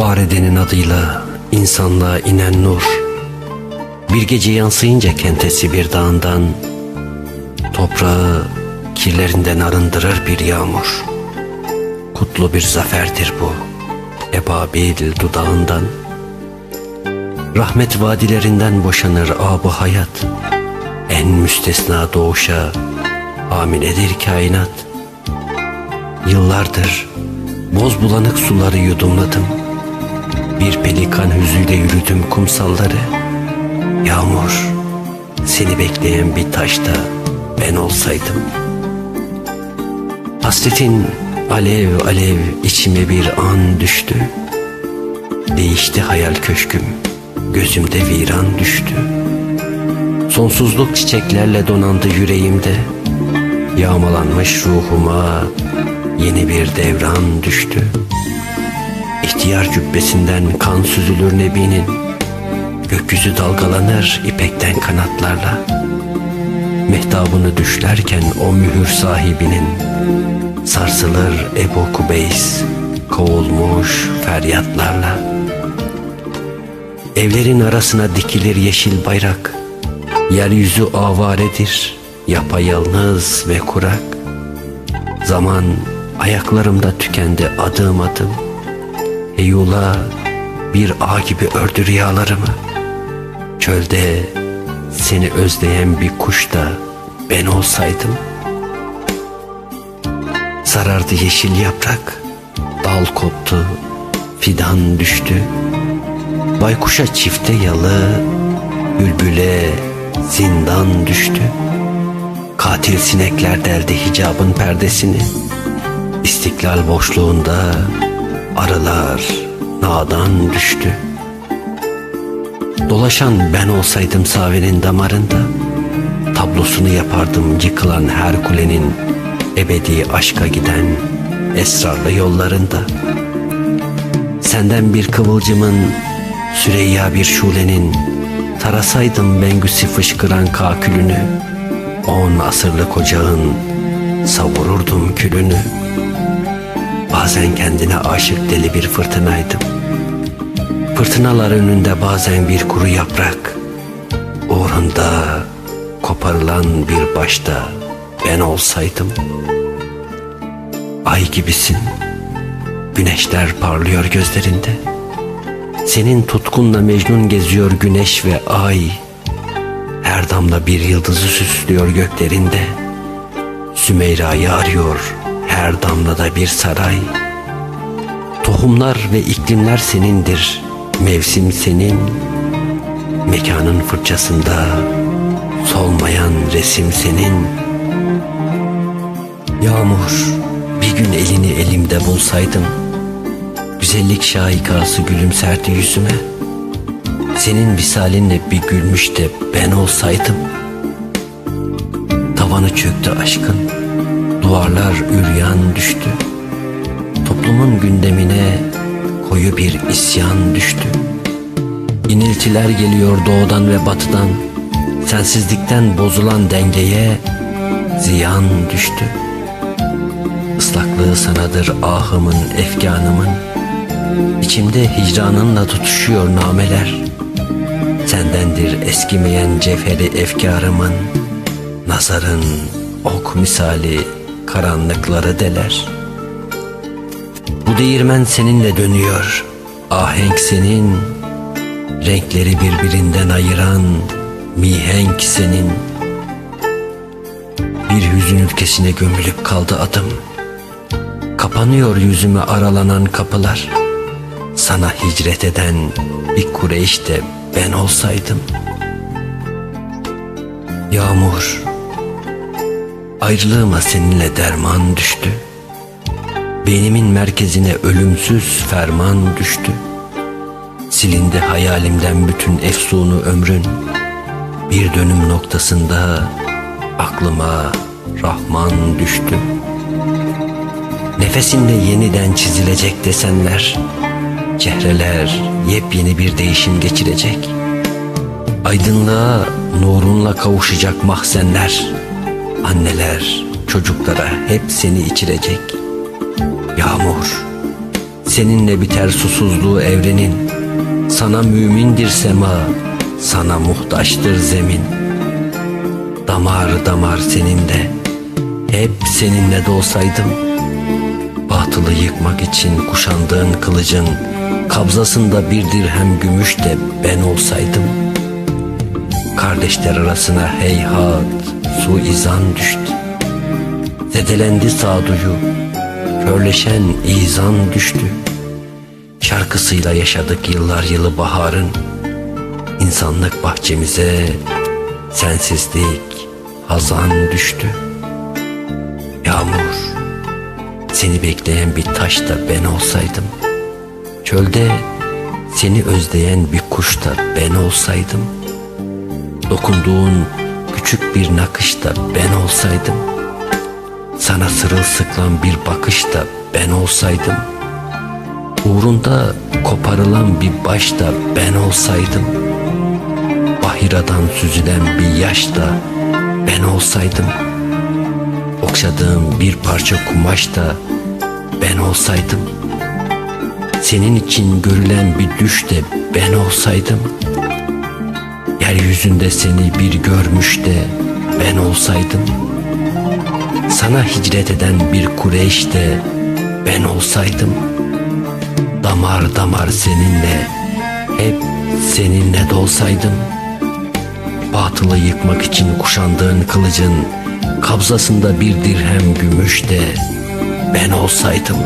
Var edenin adıyla insanlığa inen nur Bir gece yansıyınca kentesi bir dağından Toprağı kirlerinden arındırır bir yağmur. Kutlu bir zaferdir bu Ebabil dudağından. Rahmet vadilerinden boşanır abu hayat. En müstesna doğuşa hamiledir kainat. Yıllardır boz bulanık suları yudumladım Bir pelikan hüzüyle yürüdüm kumsalları. Yağmur seni bekleyen bir taşta ben olsaydım. Hasretin alev alev içime bir an düştü. Değişti hayal köşküm Gözümde viran düştü. Sonsuzluk çiçeklerle donandı yüreğimde. Yağmalanmış ruhuma Yeni bir devran düştü İhtiyar cübbesinden kan süzülür nebinin. Gökyüzü dalgalanır ipekten kanatlarla. Mehtabını düşlerken o mühür sahibinin. Sarsılır Ebu Kubeys Kovulmuş feryatlarla. Evlerin arasına dikilir yeşil bayrak. Yeryüzü avaredir Yapayalnız ve kurak. Zaman ayaklarımda tükendi adım adım Eyula bir ağ gibi ördü rüyalarımı. Çölde seni özleyen bir kuş da ben olsaydım. Sarardı yeşil yaprak Dal koptu Fidan düştü. Baykuşa çifte yalı Bülbüle zindan düştü. Katil sinekler deldi hicabın perdesini. İstiklal boşluğunda arılar nadan düştü. Dolaşan ben olsaydım savenin damarında Tablosunu yapardım yıkılan her kulenin Ebedi aşka giden esrarlı yollarında. Senden bir kıvılcımın Süreyya bir şulenin Tarasaydım bengüsü fışkıran kakülünü. On asırlık ocağın Savururdum külünü Bazen kendine aşık deli bir fırtınaydım. Fırtınalar önünde bazen bir kuru yaprak Uğrunda koparılan bir başta ben olsaydım. Ay gibisin Güneşler parlıyor gözlerinde. Senin tutkunla Mecnun geziyor güneş ve ay. Her damla bir yıldızı süslüyor göklerinde. Sümeyra'yı arıyor her damlada bir saray. Tohumlar ve iklimler senindir. Mevsim senin. Mekanın fırçasında Solmayan resim senin. Yağmur bir gün elini elimde bulsaydım Güzellik şahikası gülümserdi yüzüme. Senin visalinle bir gülmüş de ben olsaydım. Tavanı çöktü aşkın Duvarlar üryan düştü. Toplumun gündemine koyu bir isyan düştü. İniltiler geliyor doğudan ve batıdan. Sensizlikten bozulan dengeye ziyan düştü. Islaklığı sanadır ahımın, efkanımın İçimde hicranınla tutuşuyor nameler. Sendendir eskimeyen cevheri efkarımın. Nazarın ok misali karanlıkları deler. Bu değirmen seninle dönüyor. Ahenk senin. Renkleri birbirinden ayıran Mihenk senin. Bir hüzün ülkesine gömülüp kaldı adım. Kapanıyor yüzüme aralanan kapılar. Sana hicret eden bir Kureyş de ben olsaydım. Yağmur Ayrılığıma seninle derman düştü. Beynimin merkezine ölümsüz ferman düştü. Silindi hayalimden bütün efsunu ömrün. Bir dönüm noktasında aklıma Rahman düştü. Nefesinle yeniden çizilecek desenler Çehreler yepyeni bir değişim geçirecek. Aydınlığa nurunla kavuşacak mahzenler Anneler çocuklara hep seni içirecek. Yağmur Seninle biter susuzluğu evrenin. Sana mümindir sema Sana muhtaçtır zemin. Damar damar seninle Hep seninle de olsaydım Batılı yıkmak için kuşandığın kılıcın Kabzasında bir dirhem gümüş de ben olsaydım Kardeşler arasına heyhat suizan düştü. Zedelendi sağduyu Körleşen izan düştü. Şarkısıyla yaşadık yıllar yılı baharın. İnsanlık bahçemize Sensizlik hazan düştü. Yağmur Seni bekleyen bir taş da ben olsaydım. Çölde seni özleyen bir kuş da ben olsaydım Dokunduğun küçük bir nakış da ben olsaydım Sana sırılsıklam bir bakış da ben olsaydım Uğrunda koparılan bir baş da ben olsaydım Bahiradan süzülen bir yaş da ben olsaydım Okşadığım bir parça kumaş da ben olsaydım Senin için görülen bir düş de ben olsaydım Yeryüzünde seni bir görmüş de ben olsaydım Sana hicret eden bir Kureyş de ben olsaydım Damar damar seninle hep seninle de olsaydım Batılı yıkmak için kuşandığın kılıcın Kabzasında bir dirhem gümüş de ben olsaydım